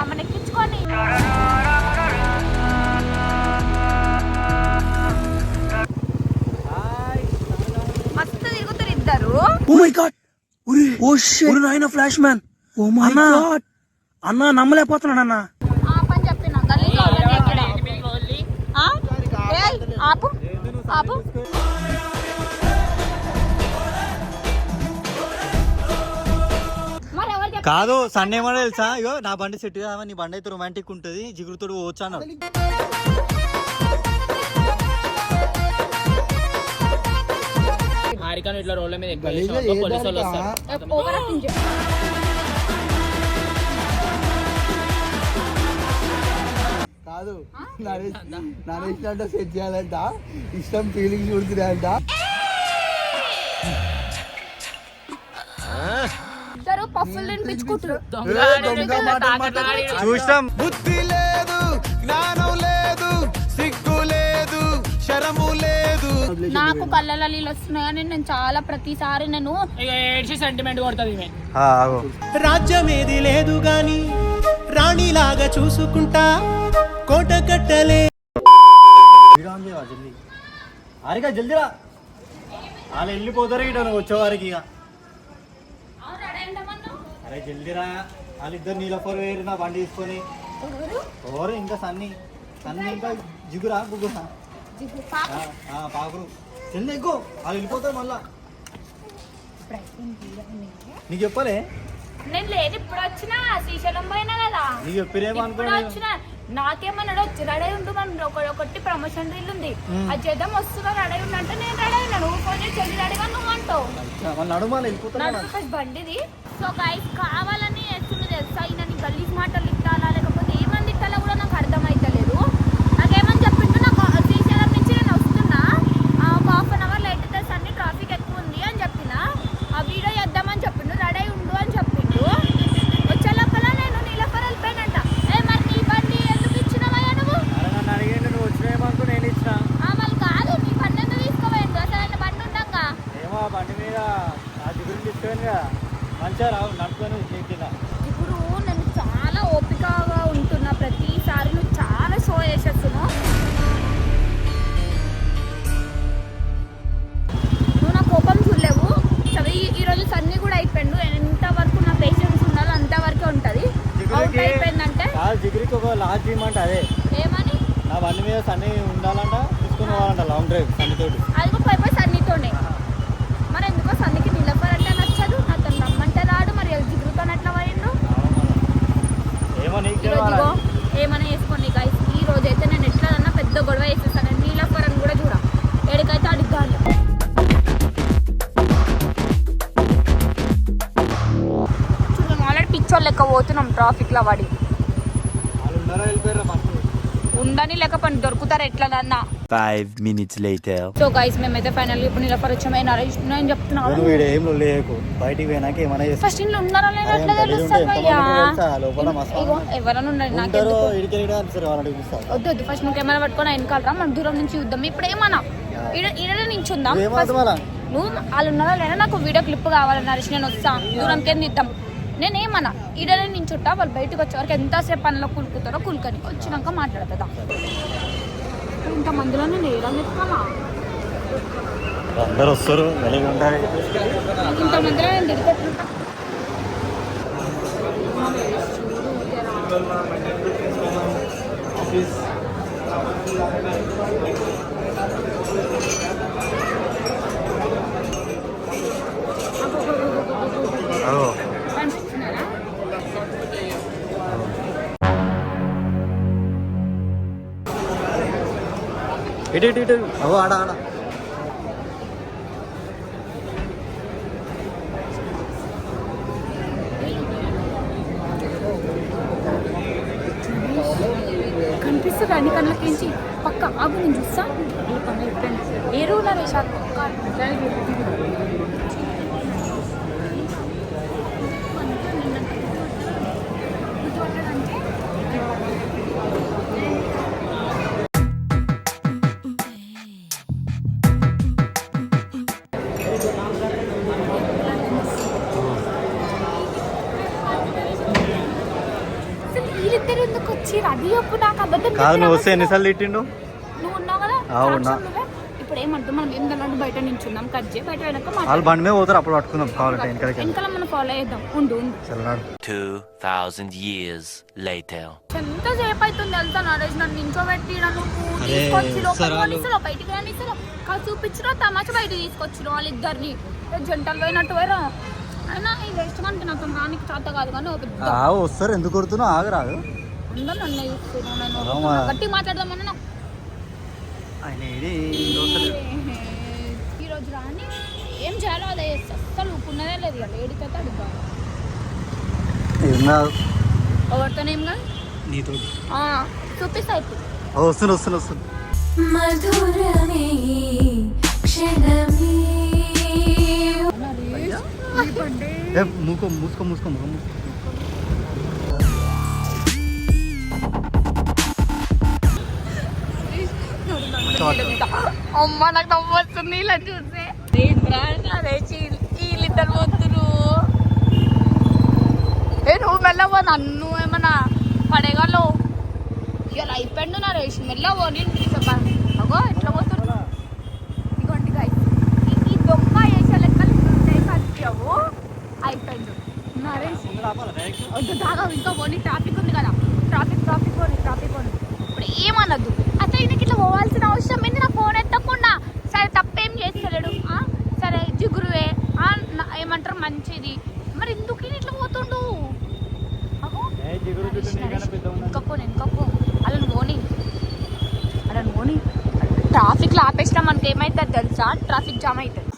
అమ్మని ఎక్కించుకొని. మస్తు తిరుగుతారు ఇద్దరు. ఓ మై గాడ్ ఉరి ఓ షిట్ నాయన flash man oh my God అన్న నమ్మలేకపోతున్నాడు అన్న. ఆ పని చెప్పిన ఆపు ఆపు. కాదు సండే ఏమన్నా తెలుసా? ఇగో నా బండి సెట్ కావా నీ బండి అయితే రొమాంటిక్ ఉంటుంది జిగురుతోడు పోవచ్చు అన్నాడు. హారికను ఇట్లా రోడ్ల మీద ఎక్కువ పోలీసు వాళ్ళు వస్తారు. కాదు నరేష్ అంటే సెట్ చేయాలంట. ఇష్టం ఫీలింగ్స్ ఉడుతున్నాయంట ఇద్దరు పఫ్ఫులు బుద్ధి లేదు జ్ఞానం లేదు సిగ్గు లేదు శరము లేదు. నాకు కళ్ళ నీళ్ళు వస్తున్నాయని నేను చాలా ప్రతిసారి నేను ఏడ్చి సెంటిమెంట్ కొడుతుంది ఆగు. రాజ్యమేది లేదు గాని రాణిలాగా చూసుకుంటా కోట కట్టలే. వీడియో ఆన్ చేయవా జల్దీ హారిక జల్దీ రా వాళ్ళు వెళ్ళిపోతారు ఇట వచ్చేవారికి ఇక. అరే జల్దీ రా వాళ్ళిద్దరు నీలఫర్ వేరు నా బండి తీసుకొని. ఎవరు? ఇంకా సన్ని. సన్ని ఇంకా జిగురా ఆ, పాకురు జల్దీ ఎక్కువ వాళ్ళు వెళ్ళిపోతారు మళ్ళా. నీకు చెప్పలే? నేను లేదు ఇప్పుడు వచ్చిన శ్రీశైలం పోయినా కదా. నీకు చెప్పిరేమో ఇప్పుడు అనుకోని వచ్చిన. నాకేమన్నాడు వచ్చి రెడీ ఉండు మనం ఒకటి ప్రమోషన్ రీల్ ఉంది. అది చేద్దాం వస్తున్నా రెడీ ఉండంటే నేను రెడీ అయినా. నువ్వు ఫోన్ చేసి చెల్లి రెడీగా నువ్వు అంటావు. బండిది. సో గైస్ కావాలని ఎత్తులు తెలుసా? ఈయన నీ గలీజ్ మాటలు ఇట్టాలా లేకపోతే ఏమని ఇట్టాలా కూడా నాకు అర్థమైతలేదు నాకేమని చెప్పిండు నాకు శ్రీశైలం నుంచి నేను వస్తున్నా ఆ, ఒక హాఫ్ అన్ అవర్ లేట్ అయితే అన్ని ట్రాఫిక్ ఎక్కువ ఉంది అని చెప్పిన ఆ వీడియో చేద్దామని చెప్పిండు రెడీ ఉండు అని చెప్పిండు వచ్చే లోపల నేను నీలపర వెళ్ళిపోయానంట ఏ మరి నీ బండి ఎందుకు ఇచ్చినవయ్యా నువ్వు అరే నన్ను అడిగేంటి నువ్వు వచ్చినాయేమో అనుకో నేను ఇచ్చిన ఆ, వాళ్ళు కాదు నీ బండి ఎందుకు తీసుకోవేండు అసలు ఆయన బండి ఉండగా ఏమో ఆ బండి మీద ఆ మంచిగా రావు నడుపుకొని చేతిలా ఇప్పుడు నేను చాలా ఓపికగా ఉంటున్నా ప్రతిసారి నువ్వు చాలా షో చేసేస్తున్నావు. నువ్వు నా కోపం చూడలేవు. సరే ఈ- ఈ రోజు సన్నీ కూడా అయిపోయిండు. ఎంత వరకు నా పేషెన్స్ ఉండాలో అంతవరకే ఉంటుంది. అవుట్ అయిపోయిందంటే? జిగురికి ఒక లాస్ట్ డ్రీమ్ అంటే అదే. ఏమని? నా బండి మీద సన్నీ ఉండాలంట తీసుకొని పోవాలంట లాంగ్ డ్రైవ్ సన్నీ తోటి అది పోయి పోయి సన్నీతోనే మరి ఎందుకో సన్నీకి నిలబడి అంటే నచ్చదు అతను రమ్మంటే రాడు మరి జిగురుతో ఎట్లా పోయిండు ఇగో ఏమైనా వేసుకోండి గైస్ ఈ రోజు అయితే నేను ఎట్లా పెద్ద గొడవ వేసేసాను నీలఫర్ కూడా చూడ. ఎడికైతే అడిగాను చూడండి ఆల్రెడీ పిచ్చోళ్ళు లెక్క పోతున్నాం ట్రాఫిక్లో పడి వాళ్ళు ఉన్నారా వెళ్ళిపోయారా ఫస్ట్ ఉండని లేక పని దొరుకుతారు ఎట్లా Five minutes later. So guys మేమైతే ఫైనల్ ఇప్పుడు నీలఫర్ వచ్చామని నరేష్ నేను చెప్తున్నా నువ్వు వీడు ఏం లేకు. బయటికి పోయినాక ఏమైనా ఫస్ట్ ఇంట్లో ఉన్నారా లేదా అరే ఎట్లా గలీజ్ తెలుస్తుంది ఉంటే అయ్యా? ఎంతమంది తెలుసా? లోపల మస్తు ఇగో ఎవరైనా ఉండండి నాకు వద్దు వద్దు. ఫస్ట్ నువ్వు కెమెరా పట్టుకొని వెనకాల రా. మనం దూరం నుంచి చూద్దాం. ఇప్పుడు ఏమన్నా? ఈడ ఈడ నుంచి ఉందాం నువ్వు వాళ్ళు ఉన్నారా లేదా? నాకు వీడియో క్లిప్ కావాలి నరేష్ నేను వస్తా. దూరం కింద ఇద్దాం నేను ఈడనే నించుంటా వాళ్ళు బయటకు వచ్చే వరకు ఎంతసేపు పనిలో కులుకుతారో కులుకని వచ్చినాక మాట్లాడతా. ఇంత మందిలో నేను ఏడా చెప్తానా అందరు వస్తారు వెలిగి ఉంటారు. ఇంత మందిలో నేను దిగుతుంటా కనిపిస్తున్నారా ఇటు ఇటు ఇటు అవు ఆడ ఆడ కనిపిస్తుంది అన్ని కళ్ళకించి పక్క ఆగు నేను చూస్తా ఏ రూల్ రేషా కాదు నువ్వు వస్తే ఎన్నిసార్లు తిట్టిండు? నువ్వు ఉన్నావు కదా. ఇప్పుడు ఏమంటాం మనం ఏం దాని బయట నించున్నాం? కట్ చేయి బయట వెనక వాళ్ళు. బండి మీద పోతారు అప్పుడు పట్టుకుందాం. కావాలంటే వెనకాల మనం ఫాలో చేద్దాం. ఉండు ఉండు. చల్లనాడు 2,000 years later. ఎంతసేపు అవుతుంది వెళ్తా నరేష్? నన్ను నించోబెట్టి నన్ను తీసుకొచ్చి లోపలికి బయటికి రానిస్తారో కాదు చూపించిన తమాషా బయట వాళ్ళిద్దరిని. ఏ జంటలు పోయినట్టు పోయారా? అయినా ఈ వేస్ట్ మనకి నాకు రానికి చేత కాదు కానీ వస్తారు ఎందుకు కొడుతున్నావు? ఆగరాదు గట్టి మాట్లాడదామని నాకు ఆయన ఏడి ఈ రోజులు ఈ రోజు రాని? ఏం చేయాలో అదే చేస్తా అసలు ఊపుకున్నదే లేదు ఇక ఏడికైతే అడుగుతా ఏం కాదు ఎవరితోనేం కాదు? నీతో ఆ, చూపిస్తా ఇప్పుడు. వస్తుంది వస్తుంది వస్తుంది మధురమే క్షణమే. మూసుకో మూసుకో మూకో మూసుకో. అమ్మ నాకు నవ్వు వస్తుంది ఇలా చూస్తే అదే వీళ్ళిద్దరు పోతురు ఏ నువ్వు మెల్లవో నన్ను ఏమన్నా పడేగాలో ఇలా అయిపోయిండు నా రేషి మెల్లవో నేను చెప్పాను అగో ఎట్లా పోతురు ఇగోండి guys. ఈ- దొంగ వేసే లెక్కలు ఉంటాయి అయిపోయిండు. నరేష్ వద్దు దాగా ఇంకా పోనీ ట్రాఫిక్ ఉంది కదా. ట్రాఫిక్ ట్రాఫిక్ పోనీ ట్రాఫిక్ పోనీ. ఇప్పుడు ఏమనద్దు. అసలు ఈయనకి ఇట్లా పోవాల్సిన అవసరం ఏంది నా ఫోన్ ఎత్తకుండా? సరే తప్పేం చేస్తలేడు. ఆ? సరే జిగురువే. ఏమంటారు? మంచిది. మరి ఎందుకు ఇట్లా పోతుండు? అగో, ఏ జిగురు జుట్టు నరేష్, నీకన్నా నరేష్, పెద్దగా ఉన్నది. ఇంకా పో ఇంకా పో అలా పోనీ. అలా పోనీ. ట్రాఫిక్లో ఆపేసినా మనకి ఏమవుతుంది తెలుసా? ట్రాఫిక్ జామ్ అవుతుంది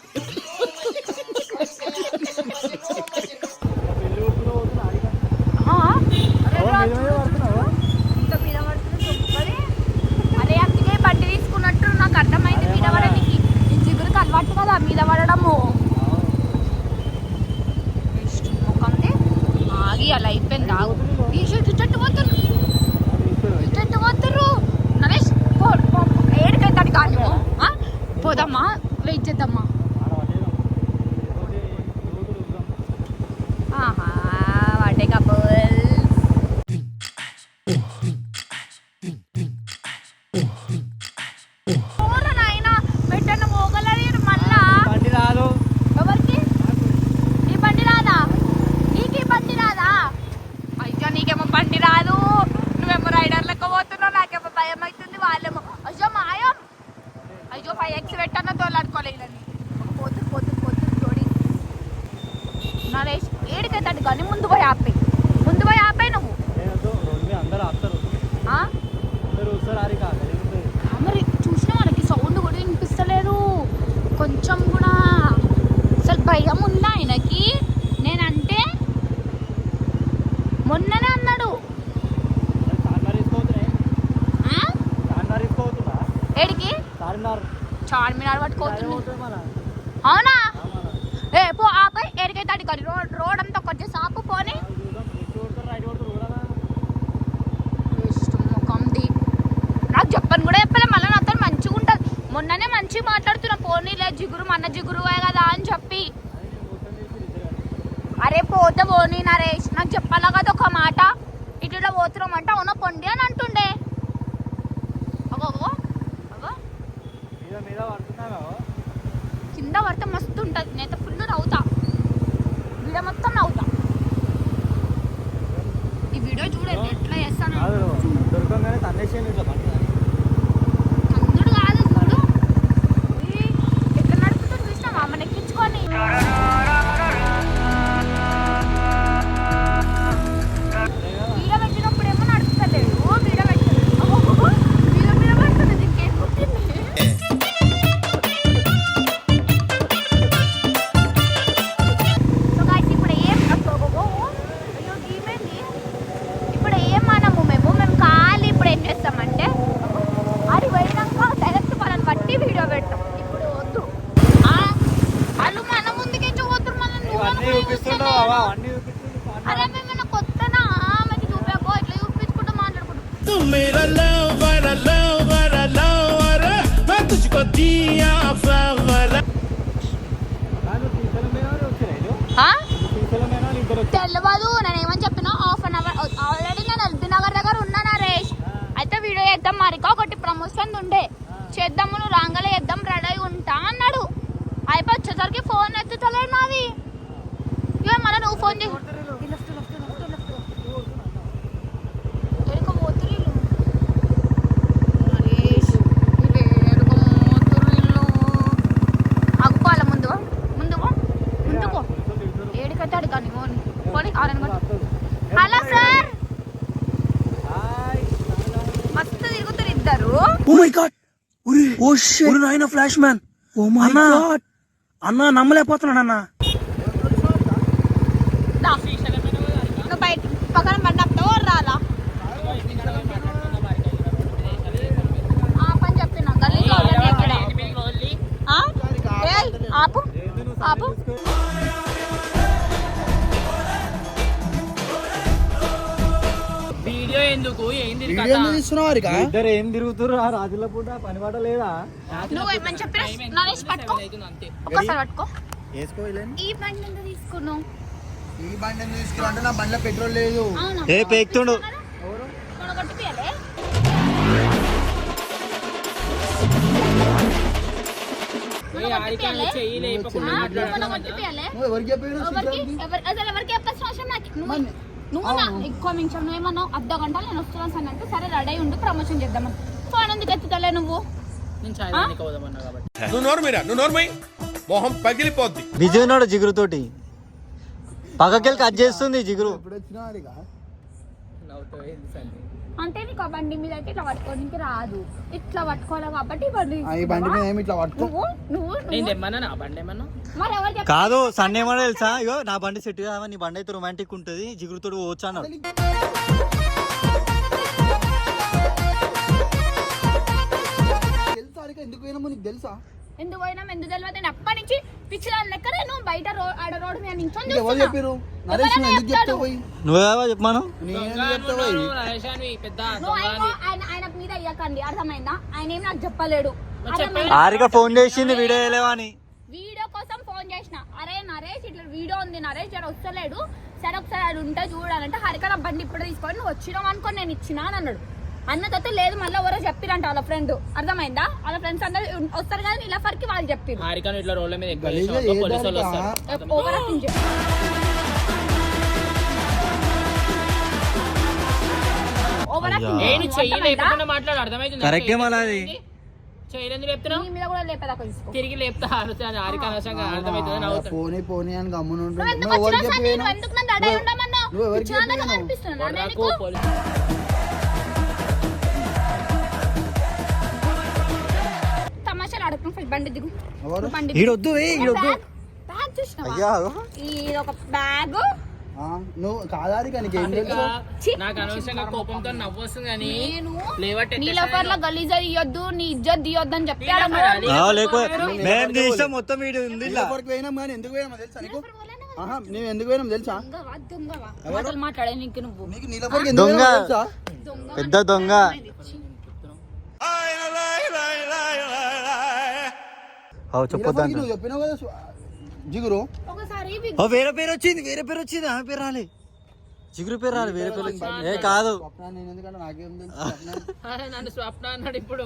మాట్లాడుతున్నా. పోనీలే జిగురు మన జిగురువే కదా అని చెప్పి. అరే పోతే పోనీ నరేష్ నాకు చెప్పాలా కదా ఒక మాట? ఇటు ఇట్లా పోతున్నాం అంటే అవునా పొండి అని అంటుండే. కింద. పడితే మస్తు ఉంటుంది. నేత ఫుల్ నవ్వుతా. వీడియో మొత్తం నవ్వుతా. ఈ వీడియో చూడండి ఎట్లా చేస్తాను. Hello sir. మస్తు తిరుగుతారు ఇద్దరు. ఓ మై గాడ్ ఉరి. ఓ షిట్ ఉరి నాయన flash man oh my God అన్న నమ్మలేకపోతున్నాను అన్న దా. నువ్వు బయట పక్కన పడ్డప్పుడు రాలా ఆ పని చెప్పిన గల్లీలో ఉండని ఎక్కడ ఆ? ఏయ్, ఆపు ఆపు. వీడియో ఎందుకు? ఏంది ఇది వీడియో కథ? ఎందుకు తీస్తున్నావు హరిక ఇద్దరు ఏం తిరుగుతురు ఆ రాజుల పూట పని పాట లేదా? నువ్వు ఏమని చెప్పిన? నరేష్ పట్టుకో. అవుతుంది అంతే. ఒక్కసారి పట్టుకో. వేసుకో ఈ బండి ఎందుకు తీసుకున్నావు? ఈ బండి ఎందుకు తీసుకురా అంటే నా బండిలో పెట్రోల్ లేదు. అవునా? ఏ పేక్తుండు. కొనగొట్టిపియాలే నా ఎక్కువ నిమిషం నువ్వేమన్నావు అర్ధ గంట నేను వస్తున్నాను సార్ అంటే సరే రెడీ ఉండి ప్రమోషన్ చేద్దామని. ఫోన్ ఎందుకు ఎత్తుతలే నువ్వు? నువ్వు నువ్వు మొహం పగిలిపోద్ది. బిజీ ఉన్నాడు జిగురుతోటి పక్కకెళ్ళి కట్ చేస్తుంది జిగురు. ఇప్పుడు వచ్చినావు హరిక నవ్వుతావు ఏంది సంధి? అంటే నీకు ఆ బండి మీద అయితే ఇట్లా రాదు. ఇట్లా పట్టుకోవాలి కాబట్టి బండి ఈ బండి మీద ఏమి ఇట్లా పట్టుకో. నువ్వు నువ్వు నేను నువ్వు తెమ్మన్నా నా బండి ఏమన్నా? మరి ఎవరు చెప్పారు? కాదు సన్ ఏమన్నా తెలుసా? ఇగో నా బండి సెట్ కావా నీ బండి అయితే రొమాంటిక్ ఉంటుంది జిగురుతోటి పోవచ్చు అన్నాడు. తెలుసా? ఎందుకు పోయినామో నీకు తెలుసా? ఎందుకు పోయినాం? ఎందుకు తెలియదు? నేను అప్పటి నుంచి పిచ్చిల లెక్కనే నువ్వు బయట రో- ఆడ రోడ్డు మీద నించొని ఎవరు చూస్తున్నా. చెప్పారు నరేష్ నువ్వు ఎందుకు చెప్తావు పోయి? నువ్వేవా చెప్పమాను నేను దొంగ ఎందుకు చెప్తావు పోయి? నువ్వు నరేశానివి, పెద్ద నువ్వు దొంగ ఆయన ఆయన ఆయన మీద ఇయ్యకండి అర్థమైందా? ఆయన ఏం నాకు చెప్పలేడు. మరి అర్థమైందా? ఆరిక ఫోన్ చేసింది వీడియో వేయలేవా అని. వీడియో కోసం ఫోన్ చేసిన. అరే నరేష్ ఇట్లా వీడియో ఉంది నరేష్ జర వస్తలేడు. సరే ఒకసారి అది ఉంటే చూడాలంటే హరికర బండి ఇప్పుడు తీసుకొని నువ్వు వచ్చినావు అనుకో నేను ఇచ్చినా అని అన్నాడు. అన్న తర్వాత లేదు మళ్ళీ ఎవరో చెప్పిరంట వాళ్ళ ఫ్రెండ్ అర్థమైందా? వాళ్ళ ఫ్రెండ్స్ అందరు వస్తారు కానీ ఇలా ఫర్కి వాళ్ళు చెప్పిరు హారికను ఇట్లా రోడ్ల మీద ఎక్కువ చేసినావు, పోలీసు వాళ్ళు? వస్తారు. ఓవర్ యాక్టింగ్ చెప్పు ఓవర్ లేపకుండా మాట్లాడు అర్థమైతుంది? కరెక్టే మళ్ళా అది. చెయ్యలేదు లేపుతున్నావు? నీ మీద కూడా తీసుకో. తిరిగి లేపుతా ఆలోచన హారిక అనవసరంగా అర్థమవుతుంది నవ్వుతాడు పోనీ పోనీ అని గమ్మున నువ్వు ఉంటుంది ఎందుకు నువ్వు ఎవరికి వచ్చినా చెప్పి నేను ఎందుకు నన్ను అడగ ఉండమన్నావు నువ్వు ఎవరికి ఇచ్చినందుకు చెప్పినావు? కనిపిస్తున్నా నేను నాకు నీకు పోలీసు తమాషాలు అడగను ఫస్ట్ బండి దిగు. ఎవరు? బండి ఈడొద్దు ఏ ఈడొద్దు. బ్యాగ్? బ్యాగ్ చూసినావా? అయ్యా ఇది ఒక బ్యాగ్. ఆ, నువ్వు కాదారిక నీకేం తెలుసు? ఛీ. నాకు అనవసరంగా కోపంతో నవ్వు వస్తుంది కానీ నేను లేవట్ నీలఫర్ల గలీజా ఇయ్యొద్దు నీ ఇజ్జత్ అని చెప్పాడు మేము తీసాం మొత్తం వీడియో ఉంది ఇలా ఎవరికి పోయినాం కానీ ఎందుకు పోయినామో తెలుసా నీకు? ఆహా మేము ఎందుకు పోయినాం తెలుసా? దొంగవా దొంగవా మాటలు మాట్లాడే నీకు నువ్వు. నీకు నీలపరికి ఎందుకు దొంగ. పోయినామో తెలుసా? దొంగ పెద్ద దొంగ. చెప్పొద్దు నువ్వు చెప్పినావు కదా జిగురు. ఒకసారి ఓ వేరే పేరు వచ్చింది వేరే పేరు వచ్చింది ఆమె పేరు రాలే. జిగురు పేరు రాలే వేరే పేరు ఏ కాదు. స్వప్న స్వప్న నన్ను స్వప్న అన్నాడు ఇప్పుడు.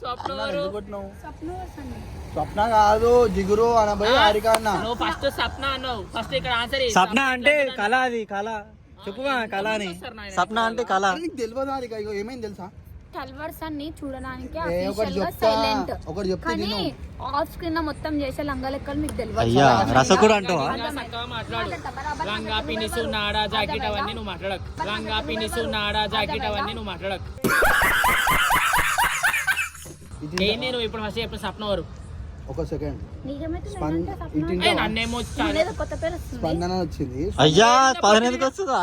స్వప్న స్వప్న? స్వప్న. స్వప్న కాదు జిగురు అనబోయి హారిక అన్న. ఫస్ట్ సప్న అన్నావు. ఫస్ట్ ఇక్కడ ఆన్సర్ సప్న అంటే కళ అది కళ. చెప్పుమా కళ అని. సప్న అంటే కళ. తెలియదు హారిక ఇగో ఏమైంది తెలుసా? కల్వర్స్ అన్ని చూడడానికి. సైలెంట్ కానీ. ఆఫ్ స్క్రీన్ మొత్తం చేసే లంగ లెక్కలు మీకు తెలియదు. అయ్యా రసకుడు అంటావా? లంగా పినిసు నాడా జాకెట్ అవన్నీ నువ్వు మాట్లాడకు. లంగా పినిసు నాడా జాకెట్ అవన్నీ నువ్వు మాట్లాడకు. ఏంది నువ్వు ఇప్పుడు ఫస్ట్ చెప్పిన సప్న ఎవరు? ఒక సెకండ్. స్పందన వచ్చింది. అయ్యా వస్తుందా?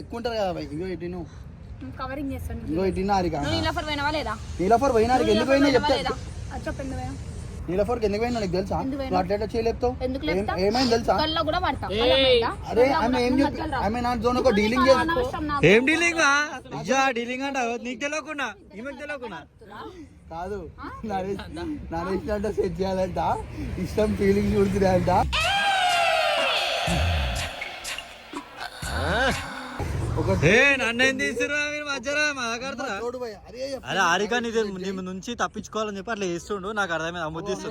ఎక్కువ ఉంటారు కదా. ఇగో ఇటు నువ్వు. కవరింగ్ చేస్తాను ఇగో ఇటు నువ్వు నీలఫర్ పోయినావా లేదా? నీలఫర్ పోయినారికి ఎందుకు పోయినా నీలఫర్ చెప్తా లేదా? అది చెప్పు ఎందుకు పోయినావు? నీలఫర్కి ఎందుకు పోయినా నీకు తెలుసా? నువ్వు అట్లా చేయలేపుతావు? ఏమైంది తెలుసా? కూడా పడతాం? అరే ఆమె ఏం రా. ఆమె నా జోన్ ఒక డీలింగ్. ఏం డీలింగ్ డీలింగ్ అంటావు నీకు తెలియకుండా ఈమెకు తెలియకుండా కాదు. నరేష్ నరేష్ అంటే సెట్ చేయాలంట. ఇష్టం ఫీలింగ్ చూడుతున్నాయంట నన్ను ఏం తీసుకురా మీరు? మాట్లాడతారా. అరే హారిక నీ నీ నుంచి తప్పించుకోవాలని చెప్పి అట్లా చేస్తుండు. నాకు అర్థమైంది. చేస్తా.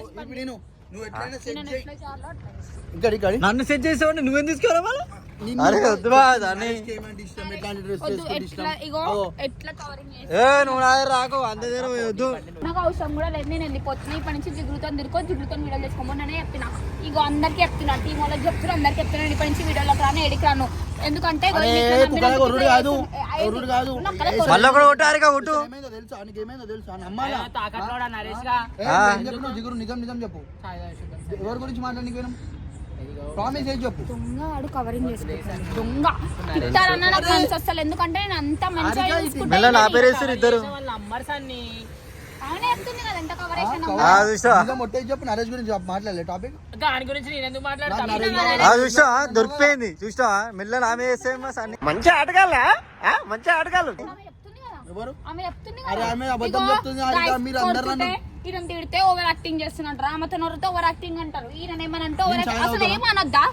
ఇక్కడ ఇక్కడ. నన్ను సెట్ చేసేవాడిని. నువ్వేం అరే వద్దు దాన్ని. ఏ నువ్వు నా దగ్గర రాకు అంత దగ్గర వద్దు. నాకు అవసరం కూడా లేదు. నేను వెళ్ళిపోతున్నా. ఇప్పటి నుంచి జిగురుతో తిరుకో జిగురుతో వీడియోలు తెచ్చుకోమని చెప్పిన. ఇగో అందరికి చెప్తున్నా. టీం వాళ్ళకి చెప్తున్నా అందరికి చెప్తున్నా. ఇప్పటి నుంచి వీడియోలోకి రాను ఎడికి రాను. ఎందుకంటే. ఏ, ఏ, ఏ. ఏం జిగురు నిజం నిజం చెప్పు. ఎవరి గురించి ప్రామిస్ చేసి చెప్పు? దొంగ వాడు కవరింగ్ చేసుకుంటాడు. దొంగ. నాకు మనసు వస్తలేదు. ఎందుకంటే నేను అంత మంచిగా చూసుకుంటా మెల్ల నా పేరు వేస్తారు ఇద్దరు. చెప్పు నరేష్ గురించి చెప్పు మాట్లాడలే టాపిక్ దాని గురించి నేను ఎందుకు మాట్లాడతాను ఆ చూసా దొరికిపోయింది చూసా మెల్ల అన్ని మంచి ఆటగాళ్ళ? మంచి ఆటగాళ్ళు. ఎవరు? ఆమె అరే. ఆమె అబద్ధం చెప్తుంది, మీరు అందరు కొడుతుంటే ఈయన తిడితే ఓవర్ యాక్టింగ్ నొరితే ఓవర్ యాక్టింగ్ అంటారు. ఈయన ఏమనంటే ఓవర్ అసలు? ఏమనొద్దా?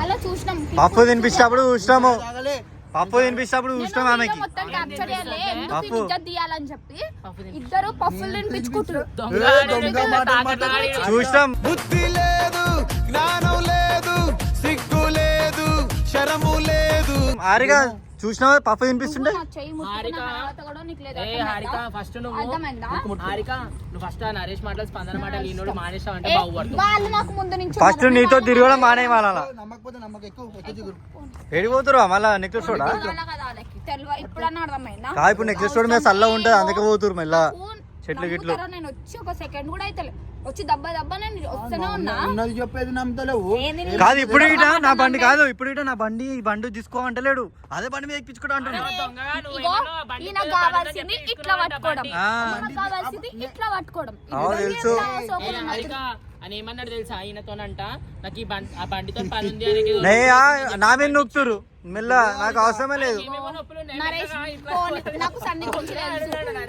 అలా చూసినాం. పప్పు తినిపించినప్పుడు చూసినాము. పప్పు తినిపించినప్పుడు నేను ఆమెకి. వీడియో మొత్తం క్యాప్చర్ చేయాలి. ఎందుకు పప్పు. ఇజ్జత్ తీయాలని చెప్పి ఇద్దరు తినిపించుకుంటారు. ఆడి- చూసినాం. బుద్ధి లేదు జ్ఞానం లేదు సిగ్గు లేదు శరము లేదు. చూసినావా? పప్పు తినిపిస్తుంటే నా చెయ్యి ముట్టుకున్న హారిక. తర్వాత కూడా నీకు లేదు ఏ హారిక ఫస్ట్ నువ్వు అర్థమైందా? హారిక నువ్వు ఫస్ట్ ఆ నరేష్ మాటలు స్పందన మానేసావు అంటే బాగుపడుతుంది ఫస్ట్. నీతో తిరగడం మానే వాళ్ళ. ఎడిపోతురు మళ్ళా నెక్లెస్ కా ఇప్పుడు నెక్లెస్ చూడ మీద చల్ల ఉంటది అందుకే పోతురు మెల్ల చెట్లు గిట్లు? నేను వచ్చి ఒక సెకండ్ కూడా అయితే వచ్చి దెబ్బ దెబ్బ నేను వస్తూనే ఉన్నా. ఉన్నది చెప్పేది నమ్మతలేవు. కాదు ఇప్పుడు ఇట నా బండి కాదు ఇప్పుడు ఇట నా బండి ఈ బండి తీసుకో అంటలేడు అదే బండి మీద ఎక్కించుకోవడం పడదని కావాల్సింది ఇట్లా పట్టుకోవడం. కావాల్సింది ఇట్లా పట్టుకోవడం. తెలుసు. అని ఏమన్నాడు తెలుసా? ఈయనతోనంట నాకు ఈ బండి ఆ బండితో పని ఉంది అని నే ఆ, నా మీద నొక్కుతురు మెల్ల నాకు అవసరమే లేదు. నరేష్ ఫోన్ నాకు సన్ని గురించి తెలుసు.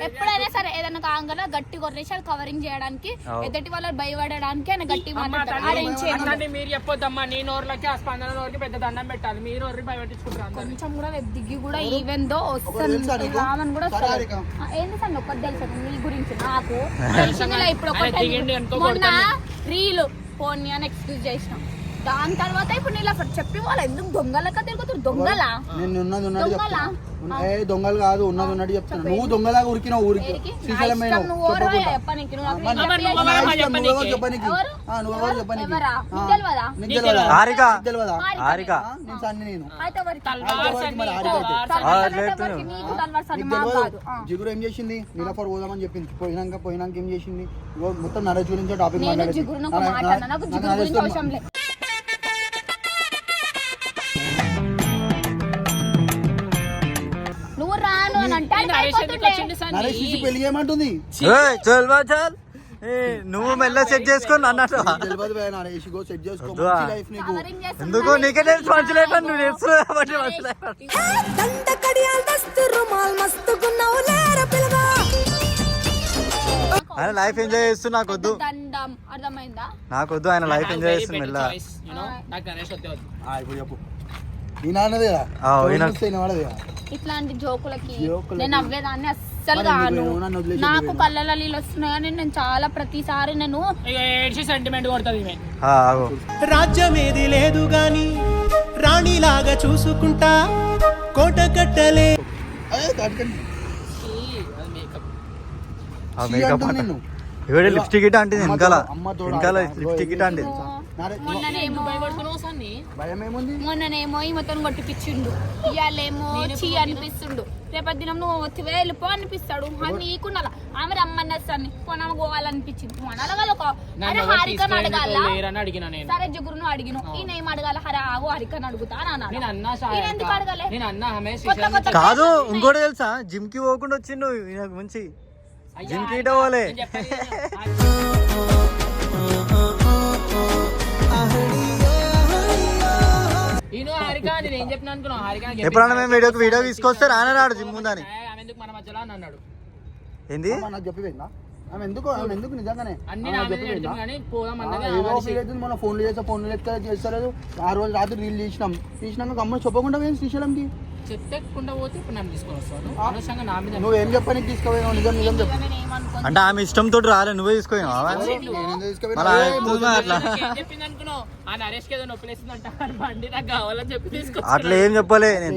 ఎప్పుడైనా సరే ఏదైనా కాగానే గట్టి కొట్టేసి అది కవరింగ్ చేయడానికి. ఎదుటి వాళ్ళు భయపడడానికి ఆయన గట్టి మాట్లాడతారు అట్లాంటి మీరు చెప్పొద్దమ్మా. నీ నోర్లకి ఆ స్పందన నోరుకి పెద్ద దండం పెట్టాలి. మీరు నోరు భయపెట్టించుకుంటారు అందరూ. కొంచెం కూడా వెబ్ దిగి కూడా ఈవెన్ దో వస్తుంది? రామన్ కూడా ఏంది సార్ ఒక్కటి తెలుసు నీ గురించి నాకు? ఇప్పుడు ఒకటే మొన్న. రీల్ ఫోన్ అని ఎక్స్క్యూజ్ చేసినాం. దాని తర్వాత ఇప్పుడు నీళ్ళు అసలు చెప్పి వాళ్ళు ఎందుకు దొంగలక తిరుగుతారు దొంగలా నేను ఉన్నది దొంగలా? చెప్తున్నా ఏ దొంగలు కాదు ఉన్నది ఉన్నట్టు చెప్తున్నా నువ్వు దొంగలాగా ఉరికినావు ఊరికి ఏడికి? నా శ్రీశైలమైన ఇష్టం నువ్వు ఎవరో చెప్పనీకి, నువ్వు నాకు అమ్మ, చెప్పి నువ్వు చేసినావు. ఎవరో ఇష్టం, చెప్పనీకి. నువ్వెవరు చెప్పనీకి ఎవరు? ఆ, నువ్వెవరు చెప్పనీకి ఎవరా? ఆ. నీకు తెలియదా? నీకు నీకు తెలియదా? హారిక నీకు తెలియదా హారిక ఆ, నేను సన్ని నేను అయితే ఎవరికి? తల్వార్ ఎవరికి సన్ని, మరి ఆడికి అయితే? తల్వార్ తల్వార్ ఆ, అంటే లేదు. ఎవరికి? నీకు తల్వార్ సన్ని, నీకు మాకు తెలియదు కాదు. ఆ. జిగురు ఏం చేసింది నీలఫర్ పోదామని చెప్పింది పోయినాక పోయినాక ఏం చేసింది ఇగో మొత్తం నరేష్ గురించి టాపిక్ నేను మాట్లాడేది జిగురును ఒక మాట అన్నా, నాకు జిగురు గురించి అవసరం లేదు నరేష్ నుంచి పెళ్ళి చేయమంటుంది. ఏయ్, చల్ బా చల్. ఏ, నువ్వు మెల్ల సెట్ చేసుకొని అన్నట్టు చేసుకో చేస్తున్నా. ఎందుకు నీకే తెలుసు మంచి లైఫ్ అని నువ్వు నేర్చుకున్నావు కాబట్టి మంచి లైఫ్ ఆయన లైఫ్ ఎంజాయ్ చేస్తూ నాకు వద్దు. దండం. అర్థమైందా? నాకు వద్దు ఆయన లైఫ్ ఎంజాయ్ చేస్తుంది మెల్ల. ఇట్లాంటి జోకులకి. నేను నవ్వేదాన్ని అస్సలు కాను. నాకు? కళ్ళలో నీళ్ళు వస్తున్నాయి కానీ నేను చాలా ప్రతిసారి నేను సెంటిమెంట్ కొడుతుంది ఆగు. రాజ్యమేది లేదు గాని రాణిలాగా చూసుకుంటా కోట కట్టలే. లిప్స్టిక్ ఇట అంటే వెనకాల. వెనకాల. లిప్స్టిక్ ఇట అంటే మొన్ననేమో భయపడుతున్నావు సన్ని భయం ఏముంది మొన్ననేమో ఈ మొత్తం కొట్టిపిచ్చిండు. ఇవాళేమో చీ అనిపిస్తుండు. రేపటి దినం నువ్వు వచ్చివే వెళ్ళిపో అనిపిస్తాడు. అని నీకున్నాల ఆమె రమ్మని వస్తాను పోనా పోవాలనిపించింది అనాలి ఒక అరే హారికను అడగాల? అడిగిన నేను. సరే జగురును అడిగిన. ఈయన ఏం అడగాల? హరే ఆగు హరికను అడుగుతా ఎందుకు అడగలే? కాదు. ఇంకోటి తెలుసా? జిమ్కి పోకుండా వచ్చిండు మంచి. జిమ్కి పోలే. ఎప్పుడన్నా మేము వీడియోకి వీడియో తీసుకొస్తే రానే రాడు జిమ్ ఉందని మధ్యలో అని అన్నాడు. ఏంది? అమ్మ నాకు చెప్పిపోయిందా ఆమె ఎందుకు ఆమె ఎందుకు నిజంగానే? మీద మన ఫోన్లు చేస్తే ఫోన్లు లెక్క చేస్తలేదు ఆ రోజు రాత్రి రీల్ తీసినాం. తీసినాక గమ్మున చెప్పకుండా పోయింది శ్రీశైలంకి. చెత్తకుండా పోతే ఇప్పుడు నన్ను తీసుకొని వస్తాను అనవసరంగా నా మీద నువ్వు ఏం చెప్పని తీసుకుపోయినావు? నిజం చెప్పు. అంటే ఆమె ఇష్టంతో రాలే నువ్వే ఎక్కువగా అట్లా. ఏం చెప్పలే నేను.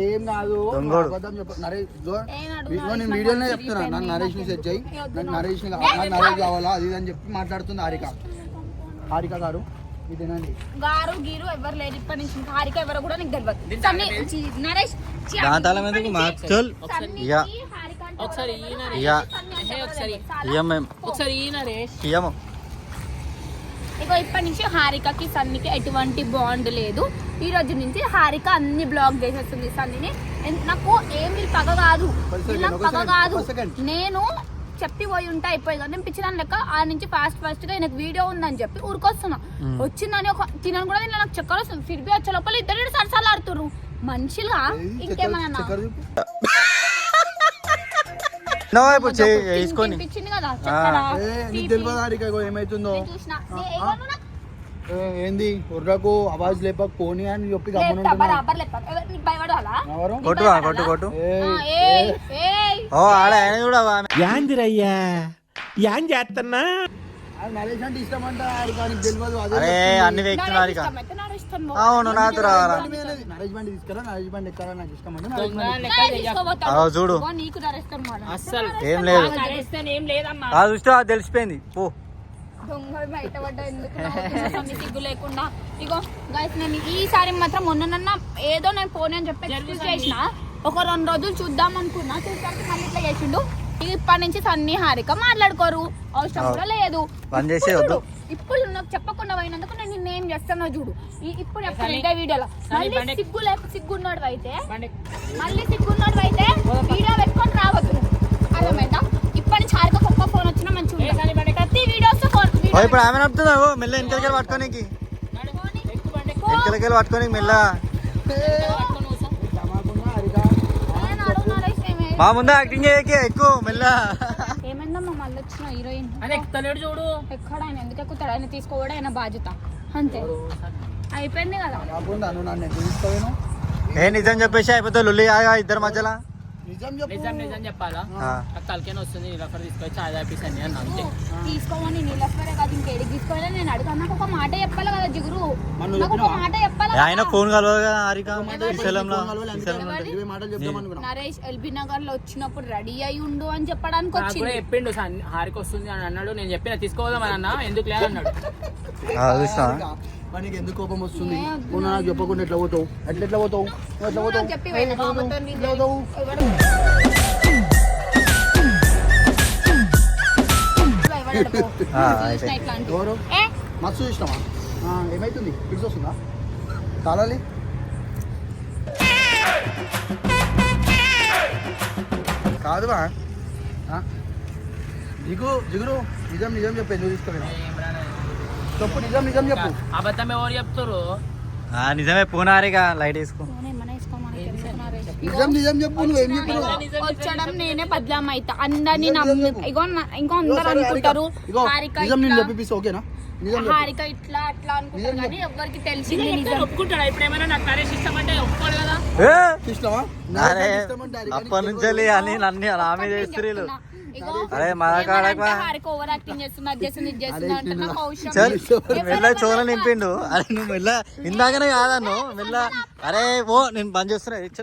వీడియోనే చెప్తున్నా. నన్ను నరేష్ని సెట్ చేయి. నరేష్ నరేష్ కావాలా? అది అని చెప్పి మాట్లాడుతుంది హారిక. హారిక గారు. గారు గీరు ఎవరు లేరు ఇప్పటి నుంచి. హారిక ఎవరు కూడా నీకు తెలియదు సన్నీ నరేష్ దాంతాల సన్నీ ఇక ఒకసారి. సన్నీ ఒకసారి. ఒకసారి ఈ నరేష్. ఇగో ఇప్పటి నుంచి హారికకి సన్నీకి ఎటువంటి బాండ్ లేదు. ఈ రోజు నుంచి హారిక అన్ని బ్లాక్ చేసేస్తుంది సన్నీని. ఎన్- నాకు ఏమి పగ కాదు. నాకు పగ కాదు. నేను చెప్పి పోయి ఉంటా అయిపోయి కదా నేను పిచ్చిదాని లెక్క ఆ నుంచి ఫాస్ట్ ఫాస్ట్గా ఆయనకు వీడియో ఉందని చెప్పి ఊరికొస్తున్నా. వచ్చిందని ఒక తినను కూడా నేను నాకు చక్కర వస్తుంది. ఫిర్బి వచ్చే లోపల ఇద్దరు సరసాలు ఆడుతుర్రు మనుషులుగా ఇంకేమన్నా ఇప్పుడు కదా నీకు ఏమైతుందో? ఏంది? ఉర్రకు అవాజ్ లేపక పోనీ అని చెప్పి కొట్టు కొట్టు కొట్టు. ఓ ఆడ ఆయన కూడా. యాందిరయ్యా యాన్ చేస్తున్నా అరే. అన్ని ఇక. అవును నాతో రావాలా చూడు. ఏం లేదు. చూస్తే తెలిసిపోయింది. పో. దొంగ బయట పడ్డా ఎందుకు సిగ్గు లేకుండా. ఇగో గైస్ నేను ఈసారి మాత్రం మొన్న ఏదో నేను పోనీ అని చెప్పి ఎక్స్క్యూజ్ చేసిన ఒక రెండు రోజులు చూద్దాం అనుకున్నా చూసాక మళ్ళీ ఇట్లా చేసిండు. ఇప్పటి నుంచి సన్నీ హారిక మాట్లాడుకోరు. అవసరం కూడా లేదు. ఇప్పుడు వద్దు. చూడు, ఇప్పుడు నాకు చెప్పకుండా పోయినందుకు నేను నిన్ను ఏం చేస్తానో చూడు. ఈ- ఇప్పుడు చెప్తాను వీడియోలో. మళ్ళీ సిగ్గు లేక సిగ్గున్నాడు అయితే మళ్ళీ సిగ్గున్నాడు అయితే వీడియో పెట్టుకొని రావద్దు. అర్థమైందా? ఇప్పటి నుంచి హారిక ఒక్క ఫోన్ వచ్చినా మంచిగా. ప్రతి వీడియోస్ ఫోన్ ఇప్పుడు ఆమె నడుపుతుందా? ఓ మెల్ల వెనకలకెళ్ళి పట్టుకోనికి. వెనకలకెళ్ళి పట్టుకోనికి మెల్ల. మా ముందు యాక్టింగ్ చేయకే? ఎక్కువ మెల్ల. ఏమైందమ్మా మళ్ళీ వచ్చిన హీరోయిన్? అని ఎక్కుతలేడు చూడు. ఎక్కడ ఆయన ఎందుకు ఎక్కుతాడు? ఆయన తీసుకోవడం ఆయన బాధ్యత. అంతే. అయిపోయింది కదా. ఏ నిజం చెప్పేసి అయిపోతే లొల్లి ఆగా ఇద్దరు మధ్యలో. నిజం నిజం చెప్పాలా? ఆ. నాకు తలకేన వస్తుంది తీసుకొచ్చి అది ఆపేసి అని అన్నా అంతే. తీసుకోమని కాదు ఇంకేడికి తీసుకోవాలి నేను అడుగుతాను నాకు ఒక మాట చెప్పాలి కదా జిగురు. నాకు ఒక? మాట చెప్పాలి ఆయన. ఫోన్ నరేష్ ఎల్బీ నగర్లో వచ్చినప్పుడు రెడీ అయి ఉండు అని చెప్పడానికి వచ్చింది. చెప్పిండు సన్- హారిక వస్తుంది అని అన్నాడు. నేను చెప్పిన తీసుకోదామని అన్న ఎందుకు లేదన్నాడు. మనకి ఎందుకు కోపం వస్తుంది? మొన్న నాకు చెప్పకుండా ఎట్లా పోతావు? ఎట్లా ఎట్లా పోతావు? నువ్వు ఎట్లా నువ్వు పోతావు? ఎట్లా. ఎవరు? మస్తు ఇష్టమా ఆ, ఏమైతుంది? పిలిచి వస్తుందా? తాళాలి? కాదు బా ఆ? జిగు జిగురు? నిజం నిజం చెప్పు తీసుకోలేదు చెప్పు నిజం నిజం చెప్పు అబద్ధం ఎవరు చెప్తారు ఆ, నిజమే హారిక లైట్ వేసుకో. నిజం నిజం చెప్పు నువ్వేం చెప్పినావు? వచ్చడం నేనే బదలాం అయితా. అందరినీ నమ్మి ఇగో నా- ఇంకో అందరు అనుకుంటారు. హారిక నిజం నేను ఓకేనా? హారిక ఇట్లా అట్లా అనుకుంటారు కానీ ఎవరికి తెలిసింది నిజం. ఒప్పుకుంటాడా? ఇప్పుడు ఏమైనా నాకు నరేష్ ఇష్టం అంటే ఒప్పుకోడు కదా! ఇష్టమా అప్పటి నుంచి అని నన్ను చేస్తున్నారు ఇగో అరే ఓవర్ యాక్టింగ్ చల్. మెల్ల చోర నింపిండు. అరే నువ్వు మెల్ల ఇందాకనే కాదన్ను మెల్ల. అరే ఓ నేను బంద్ చేస్తున్నా చల్.